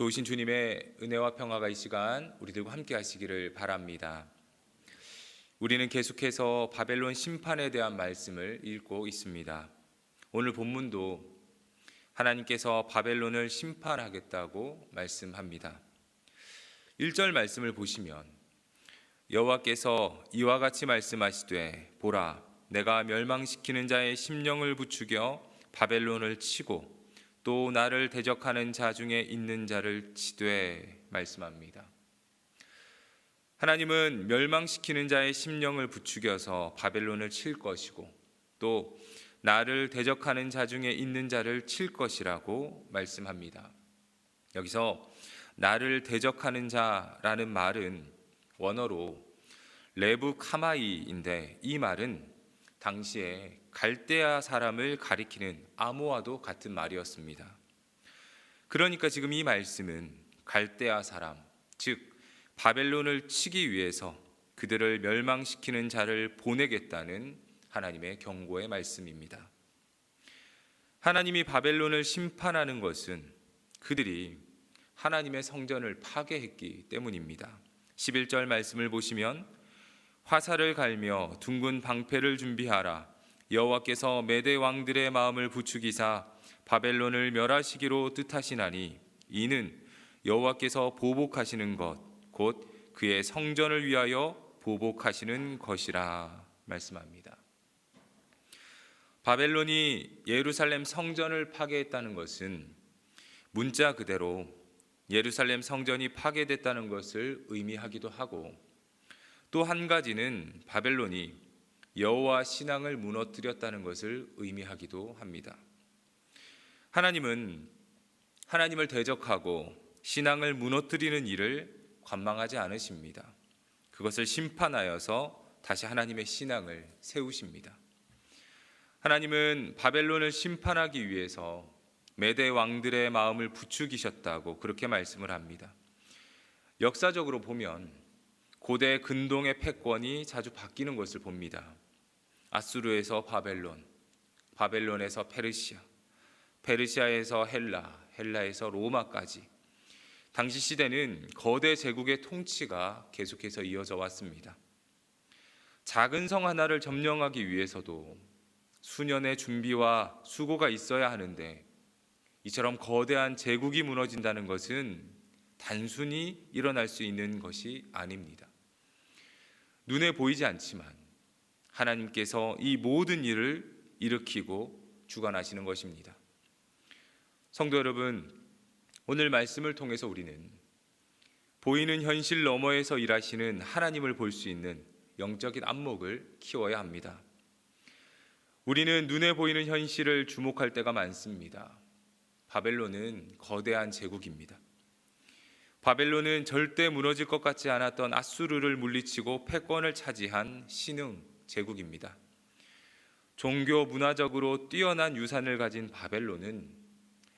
좋으신 주님의 은혜와 평화가 이 시간 우리들과 함께 하시기를 바랍니다. 우리는 계속해서 바벨론 심판에 대한 말씀을 읽고 있습니다. 오늘 본문도 하나님께서 바벨론을 심판하겠다고 말씀합니다. 1절 말씀을 보시면 여호와께서 이와 같이 말씀하시되 보라 내가 멸망시키는 자의 심령을 부추겨 바벨론을 치고 또 나를 대적하는 자 중에 있는 자를 치되 말씀합니다. 하나님은 멸망시키는 자의 심령을 부추겨서 바벨론을 칠 것이고 또 나를 대적하는 자 중에 있는 자를 칠 것이라고 말씀합니다. 여기서 나를 대적하는 자라는 말은 원어로 레브 카마이인데 이 말은 당시에 갈대아 사람을 가리키는 아모와도 같은 말이었습니다. 그러니까 지금 이 말씀은 갈대아 사람, 즉 바벨론을 치기 위해서 그들을 멸망시키는 자를 보내겠다는 하나님의 경고의 말씀입니다. 하나님이 바벨론을 심판하는 것은 그들이 하나님의 성전을 파괴했기 때문입니다. 11절 말씀을 보시면 화살을 갈며 둥근 방패를 준비하라 여호와께서 메대 왕들의 마음을 부추기사 바벨론을 멸하시기로 뜻하시나니 이는 여호와께서 보복하시는 것 곧 그의 성전을 위하여 보복하시는 것이라 말씀합니다. 바벨론이 예루살렘 성전을 파괴했다는 것은 문자 그대로 예루살렘 성전이 파괴됐다는 것을 의미하기도 하고 또 한 가지는 바벨론이 여호와 신앙을 무너뜨렸다는 것을 의미하기도 합니다. 하나님은 하나님을 대적하고 신앙을 무너뜨리는 일을 관망하지 않으십니다. 그것을 심판하여서 다시 하나님의 신앙을 세우십니다. 하나님은 바벨론을 심판하기 위해서 메대 왕들의 마음을 부추기셨다고 그렇게 말씀을 합니다. 역사적으로 보면 고대 근동의 패권이 자주 바뀌는 것을 봅니다. 아수르에서 바벨론, 바벨론에서 페르시아, 페르시아에서 헬라, 헬라에서 로마까지 당시 시대는 거대 제국의 통치가 계속해서 이어져 왔습니다. 작은 성 하나를 점령하기 위해서도 수년의 준비와 수고가 있어야 하는데 이처럼 거대한 제국이 무너진다는 것은 단순히 일어날 수 있는 것이 아닙니다. 눈에 보이지 않지만 하나님께서 이 모든 일을 일으키고 주관하시는 것입니다. 성도 여러분, 오늘 말씀을 통해서 우리는 보이는 현실 너머에서 일하시는 하나님을 볼 수 있는 영적인 안목을 키워야 합니다. 우리는 눈에 보이는 현실을 주목할 때가 많습니다. 바벨론은 거대한 제국입니다. 바벨론은 절대 무너질 것 같지 않았던 아수르를 물리치고 패권을 차지한 신흥 제국입니다. 종교 문화적으로 뛰어난 유산을 가진 바벨론은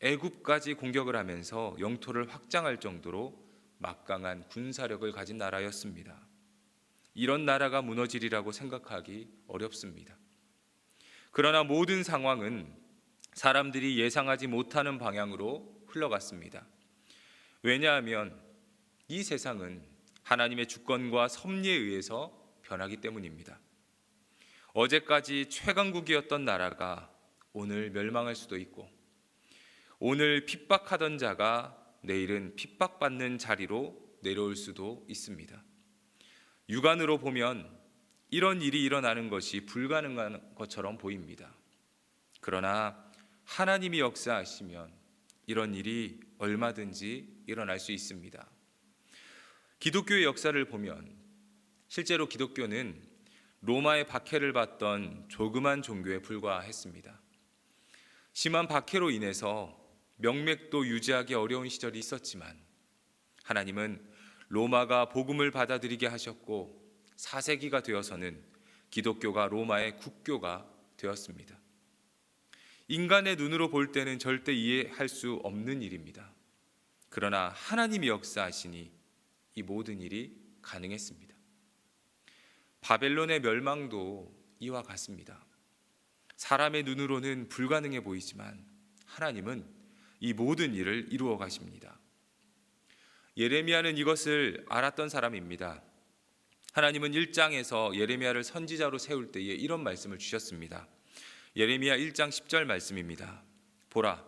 애굽까지 공격을 하면서 영토를 확장할 정도로 막강한 군사력을 가진 나라였습니다. 이런 나라가 무너지리라고 생각하기 어렵습니다. 그러나 모든 상황은 사람들이 예상하지 못하는 방향으로 흘러갔습니다. 왜냐하면 이 세상은 하나님의 주권과 섭리에 의해서 변하기 때문입니다. 어제까지 최강국이었던 나라가 오늘 멸망할 수도 있고 오늘 핍박하던 자가 내일은 핍박받는 자리로 내려올 수도 있습니다. 육안으로 보면 이런 일이 일어나는 것이 불가능한 것처럼 보입니다. 그러나 하나님이 역사하시면 이런 일이 얼마든지 일어날 수 있습니다. 기독교의 역사를 보면 실제로 기독교는 로마의 박해를 받던 조그만 종교에 불과했습니다. 심한 박해로 인해서 명맥도 유지하기 어려운 시절이 있었지만 하나님은 로마가 복음을 받아들이게 하셨고 4세기가 되어서는 기독교가 로마의 국교가 되었습니다. 인간의 눈으로 볼 때는 절대 이해할 수 없는 일입니다. 그러나 하나님이 역사하시니 이 모든 일이 가능했습니다. 바벨론의 멸망도 이와 같습니다. 사람의 눈으로는 불가능해 보이지만 하나님은 이 모든 일을 이루어 가십니다. 예레미야는 이것을 알았던 사람입니다. 하나님은 1장에서 예레미야를 선지자로 세울 때에 이런 말씀을 주셨습니다. 예레미야 1장 10절 말씀입니다. 보라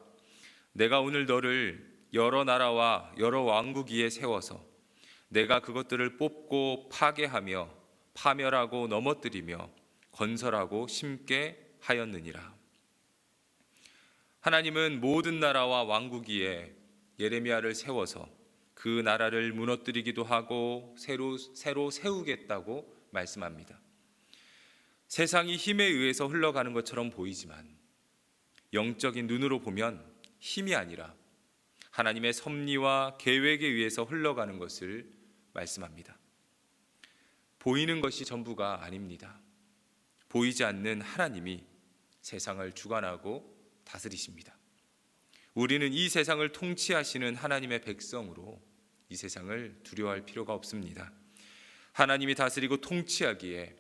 내가 오늘 너를 여러 나라와 여러 왕국 위에 세워서 내가 그것들을 뽑고 파괴하며 파멸하고 넘어뜨리며 건설하고 심게 하였느니라. 하나님은 모든 나라와 왕국 위에 예레미야를 세워서 그 나라를 무너뜨리기도 하고 새로 새로 세우겠다고 말씀합니다. 세상이 힘에 의해서 흘러가는 것처럼 보이지만 영적인 눈으로 보면 힘이 아니라 하나님의 섭리와 계획에 의해서 흘러가는 것을 말씀합니다. 보이는 것이 전부가 아닙니다. 보이지 않는 하나님이 세상을 주관하고 다스리십니다. 우리는 이 세상을 통치하시는 하나님의 백성으로 이 세상을 두려워할 필요가 없습니다. 하나님이 다스리고 통치하기에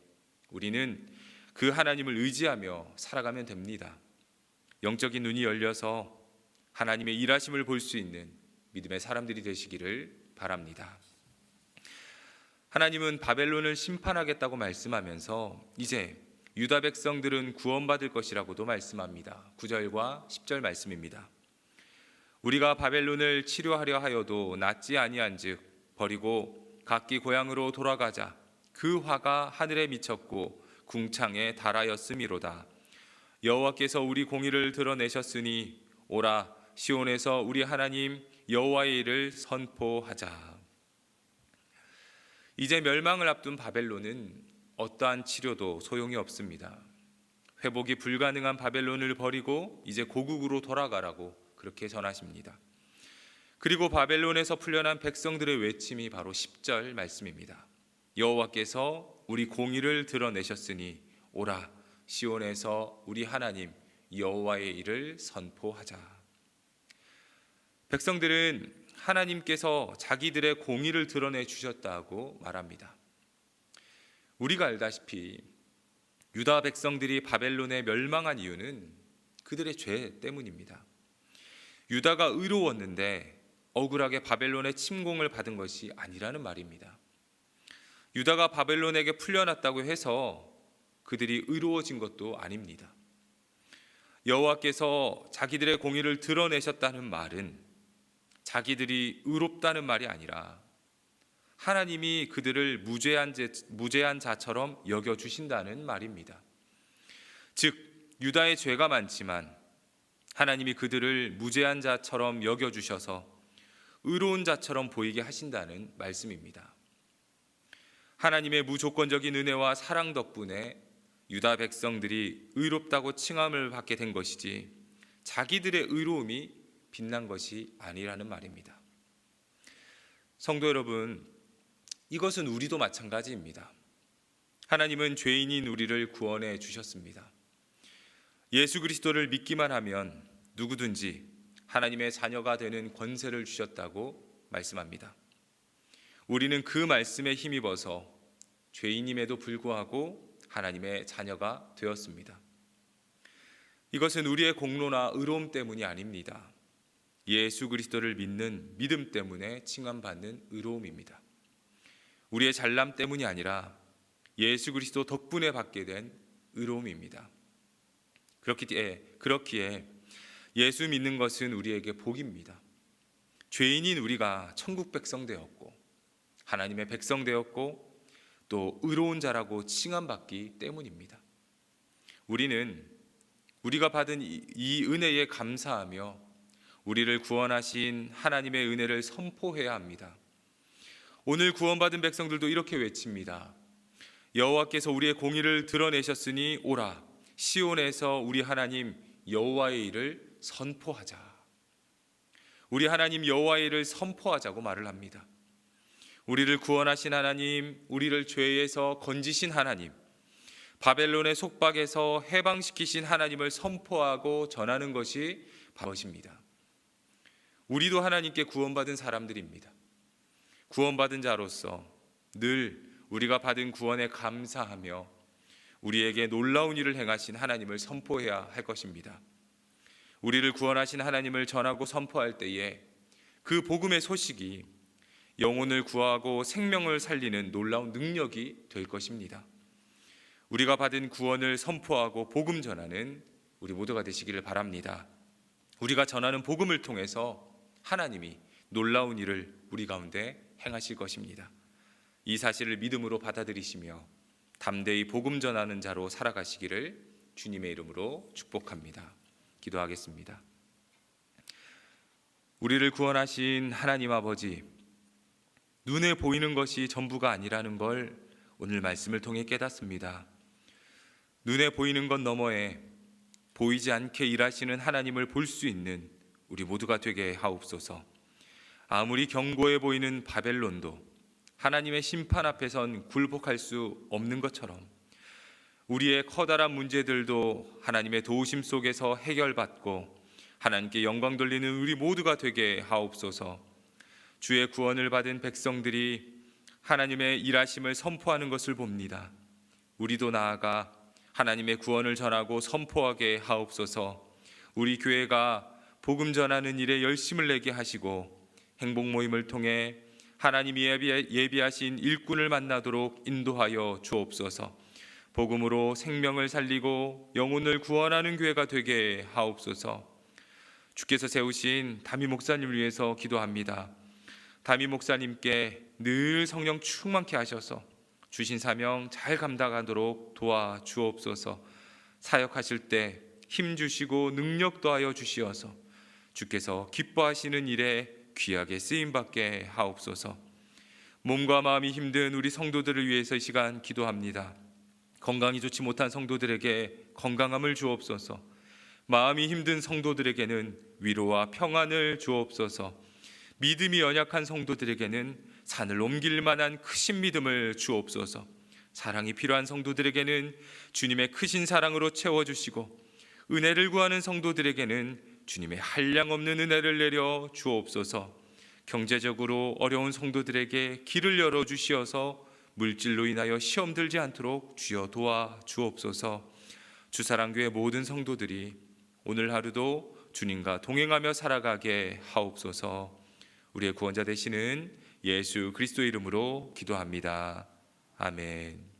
우리는 그 하나님을 의지하며 살아가면 됩니다. 영적인 눈이 열려서 하나님의 일하심을 볼 수 있는 믿음의 사람들이 되시기를 바랍니다. 하나님은 바벨론을 심판하겠다고 말씀하면서 이제 유다 백성들은 구원받을 것이라고도 말씀합니다. 9절과 10절 말씀입니다. 우리가 바벨론을 치료하려 하여도 낫지 아니한즉 버리고 각기 고향으로 돌아가자 그 화가 하늘에 미쳤고 궁창에 달하였음이로다 여호와께서 우리 공의를 드러내셨으니 오라 시온에서 우리 하나님 여호와의 일을 선포하자 이제 멸망을 앞둔 바벨론은 어떠한 치료도 소용이 없습니다. 회복이 불가능한 바벨론을 버리고 이제 고국으로 돌아가라고 그렇게 전하십니다. 그리고 바벨론에서 풀려난 백성들의 외침이 바로 10절 말씀입니다. 여호와께서 우리 공의를 드러내셨으니 오라 시온에서 우리 하나님 여호와의 일을 선포하자. 백성들은 하나님께서 자기들의 공의를 드러내 주셨다고 말합니다. 우리가 알다시피 유다 백성들이 바벨론에 멸망한 이유는 그들의 죄 때문입니다. 유다가 의로웠는데 억울하게 바벨론의 침공을 받은 것이 아니라는 말입니다. 유다가 바벨론에게 풀려났다고 해서 그들이 의로워진 것도 아닙니다. 여호와께서 자기들의 공의를 드러내셨다는 말은 자기들이 의롭다는 말이 아니라 하나님이 그들을 무죄한, 자, 무죄한 자처럼 여겨 주신다는 말입니다. 즉 유다의 죄가 많지만 하나님이 그들을 무죄한 자처럼 여겨 주셔서 의로운 자처럼 보이게 하신다는 말씀입니다. 하나님의 무조건적인 은혜와 사랑 덕분에 유다 백성들이 의롭다고 칭함을 받게 된 것이지 자기들의 의로움이 빛난 것이 아니라는 말입니다. 성도 여러분, 이것은 우리도 마찬가지입니다. 하나님은 죄인인 우리를 구원해 주셨습니다. 예수 그리스도를 믿기만 하면 누구든지 하나님의 자녀가 되는 권세를 주셨다고 말씀합니다. 우리는 그 말씀에 힘입어서 죄인임에도 불구하고 하나님의 자녀가 되었습니다. 이것은 우리의 공로나 의로움 때문이 아닙니다. 예수 그리스도를 믿는 믿음 때문에 칭함받는 의로움입니다. 우리의 잘남 때문이 아니라 예수 그리스도 덕분에 받게 된 의로움입니다. 그렇기에 그렇기에 예수 믿는 것은 우리에게 복입니다. 죄인인 우리가 천국 백성 되었고 하나님의 백성 되었고 또 의로운 자라고 칭함받기 때문입니다. 우리는 우리가 받은 이 은혜에 감사하며 우리를 구원하신 하나님의 은혜를 선포해야 합니다. 오늘 구원받은 백성들도 이렇게 외칩니다. 여호와께서 우리의 공의를 드러내셨으니 오라 시온에서 우리 하나님 여호와의 일을 선포하자. 우리 하나님 여호와의 일을 선포하자고 말을 합니다. 우리를 구원하신 하나님, 우리를 죄에서 건지신 하나님, 바벨론의 속박에서 해방시키신 하나님을 선포하고 전하는 것이 바것입니다. 우리도 하나님께 구원받은 사람들입니다. 구원받은 자로서 늘 우리가 받은 구원에 감사하며 우리에게 놀라운 일을 행하신 하나님을 선포해야 할 것입니다. 우리를 구원하신 하나님을 전하고 선포할 때에 그 복음의 소식이 영혼을 구하고 생명을 살리는 놀라운 능력이 될 것입니다. 우리가 받은 구원을 선포하고 복음 전하는 우리 모두가 되시기를 바랍니다. 우리가 전하는 복음을 통해서 하나님이 놀라운 일을 우리 가운데 행하실 것입니다. 이 사실을 믿음으로 받아들이시며 담대히 복음 전하는 자로 살아가시기를 주님의 이름으로 축복합니다. 기도하겠습니다. 우리를 구원하신 하나님 아버지, 눈에 보이는 것이 전부가 아니라는 걸 오늘 말씀을 통해 깨닫습니다. 눈에 보이는 것 너머에 보이지 않게 일하시는 하나님을 볼 수 있는 우리 모두가 되게 하옵소서. 아무리 견고해 보이는 바벨론도 하나님의 심판 앞에선 굴복할 수 없는 것처럼 우리의 커다란 문제들도 하나님의 도우심 속에서 해결받고 하나님께 영광 돌리는 우리 모두가 되게 하옵소서. 주의 구원을 받은 백성들이 하나님의 일하심을 선포하는 것을 봅니다. 우리도 나아가 하나님의 구원을 전하고 선포하게 하옵소서. 우리 교회가 복음 전하는 일에 열심을 내게 하시고 행복 모임을 통해 하나님이 예비- 예비하신 일꾼을 만나도록 인도하여 주옵소서. 복음으로 생명을 살리고 영혼을 구원하는 교회가 되게 하옵소서. 주께서 세우신 담임 목사님을 위해서 기도합니다. 담임 목사님께 늘 성령 충만케 하셔서 주신 사명 잘 감당하도록 도와 주옵소서. 사역하실 때 힘 주시고 능력 더하여 주시어서 주께서 기뻐하시는 일에 귀하게 쓰임 받게 하옵소서. 몸과 마음이 힘든 우리 성도들을 위해서 이 시간 기도합니다. 건강이 좋지 못한 성도들에게 건강함을 주옵소서. 마음이 힘든 성도들에게는 위로와 평안을 주옵소서. 믿음이 연약한 성도들에게는 산을 옮길 만한 크신 믿음을 주옵소서. 사랑이 필요한 성도들에게는 주님의 크신 사랑으로 채워 주시고 은혜를 구하는 성도들에게는 주님의 한량없는 은혜를 내려 주옵소서. 경제적으로 어려운 성도들에게 길을 열어 주시어서 물질로 인하여 시험 들지 않도록 주여 도와 주옵소서. 주사랑교회 모든 성도들이 오늘 하루도 주님과 동행하며 살아가게 하옵소서. 우리의 구원자 되시는 예수 그리스도 이름으로 기도합니다. 아멘.